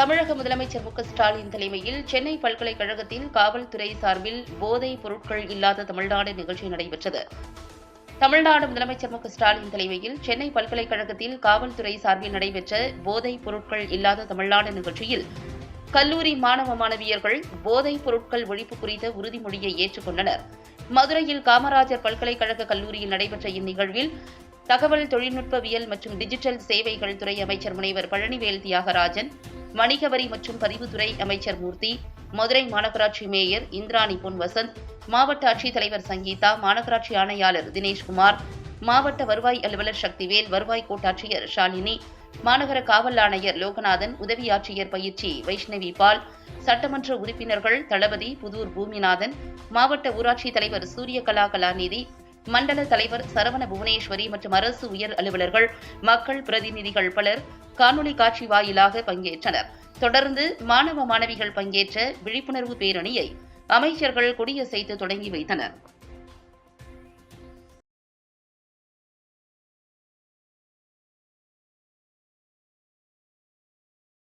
தமிழக முதலமைச்சர் மு ஸ்டாலின் தலைமையில் சென்னை பல்கலைக்கழகத்தில் காவல்துறை சார்பில் போதைப் பொருட்கள் இல்லாத தமிழ்நாடு நிகழ்ச்சி நடைபெற்றது. தமிழ்நாடு முதலமைச்சர் மு ஸ்டாலின் தலைமையில் சென்னை பல்கலைக்கழகத்தில் காவல்துறை சார்பில் நடைபெற்ற போதைப் பொருட்கள் இல்லாத தமிழ்நாடு நிகழ்ச்சியில் கல்லூரி மாணவ மாணவியர்கள் போதைப் பொருட்கள் ஒழிப்பு குறித்த உறுதிமொழியை ஏற்றுக்கொண்டனர். மதுரையில் காமராஜர் பல்கலைக்கழக கல்லூரியில் நடைபெற்ற இந்நிகழ்வில் தகவல் தொழில்நுட்பவியல் மற்றும் டிஜிட்டல் சேவைகள் துறை அமைச்சர் முனைவர் பழனிவேல் தியாகராஜன் வணிக வரி மற்றும் பதிவுத்துறை அமைச்சர் மூர்த்தி மதுரை மாநகராட்சி மேயர் இந்திராணி பொன் வசந்த் மாவட்ட ஆட்சித்தலைவர் சங்கீதா மாநகராட்சி ஆணையாளர் தினேஷ்குமார் மாவட்ட வருவாய் அலுவலர் சக்திவேல் வருவாய் கோட்டாட்சியர் ஷாலினி மாநகர காவல் ஆணையர் லோகநாதன் உதவி ஆட்சியர் பயிற்சி வைஷ்ணவி பால் சட்டமன்ற உறுப்பினர்கள் தளபதி புதூர் பூமிநாதன் மாவட்ட ஊராட்சி தலைவர் சூரியகலா கலாநிதி மண்டல தலைவர் சரவண புவனேஸ்வரி மற்றும் அரசு உயர் அலுவலர்கள் மக்கள் பிரதிநிதிகள் பலர் காணொலி காட்சி வாயிலாக பங்கேற்றனர். தொடர்ந்து மாணவ மாணவிகள் பங்கேற்ற விழிப்புணர்வு பேரணியை அமைச்சர்கள் கொடியசைத்து தொடங்கி வைத்தனர்.